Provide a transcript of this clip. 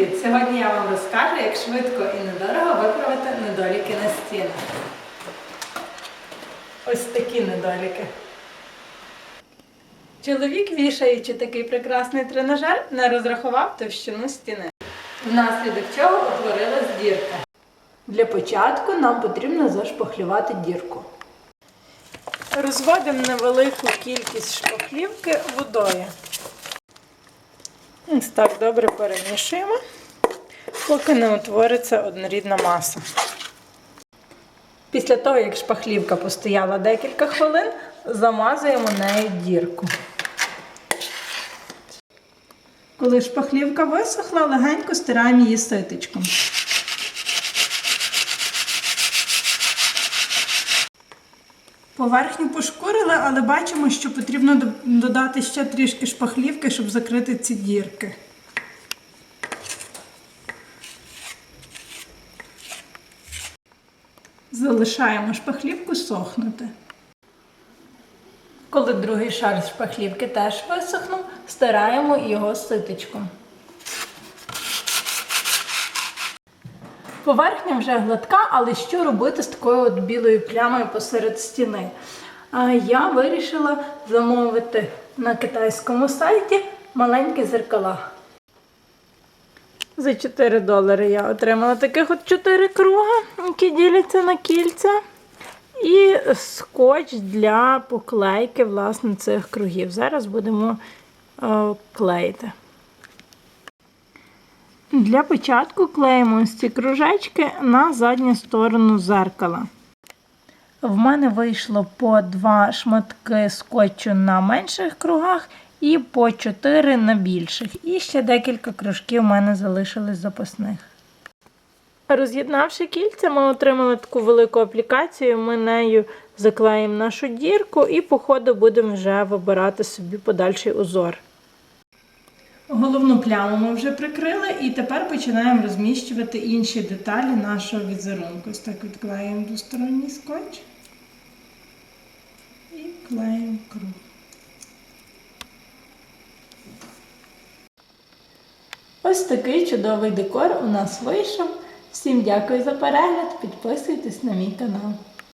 Привіт! Сьогодні я вам розкажу, як швидко і недорого виправити недоліки на стінах. Ось такі недоліки. Чоловік, вішаючи такий прекрасний тренажер, не розрахував товщину стіни, внаслідок чого утворилась дірка. Для початку нам потрібно зашпахлювати дірку. Розводимо невелику кількість шпаклівки водою. Ось так добре перемішуємо, поки не утвориться однорідна маса. Після того, як шпахлівка постояла декілька хвилин, замазуємо нею дірку. Коли шпахлівка висохла, легенько стираємо її ситечком. Поверхню пошкурили, але бачимо, що потрібно додати ще трішки шпахлівки, щоб закрити ці дірки. Залишаємо шпахлівку сохнути. Коли другий шар шпахлівки теж висохнув, стираємо його ситечком. Поверхня вже гладка, але що робити з такою от білою плямою посеред стіни? Я вирішила замовити на китайському сайті маленькі зеркала. За 4 долари я отримала таких от 4 круга, які діляться на кільця. І скотч для поклейки власне цих кругів. Зараз будемо е, клеїти. Для початку клеїмо ось ці кружечки на задню сторону зеркала. В мене вийшло по два шматки скотчу на менших кругах і по 4 на більших. І ще декілька кружків в мене залишились запасних. Роз'єднавши кільця, ми отримали таку велику аплікацію. Ми нею заклеїмо нашу дірку і, по ходу, будемо вже вибирати собі подальший узор. Головну пляму ми вже прикрили, і тепер починаємо розміщувати інші деталі нашого візерунку. Ось так відклеїмо двосторонній скотч і клеїмо круг. Ось такий чудовий декор у нас вийшов. Всім дякую за перегляд. Підписуйтесь на мій канал.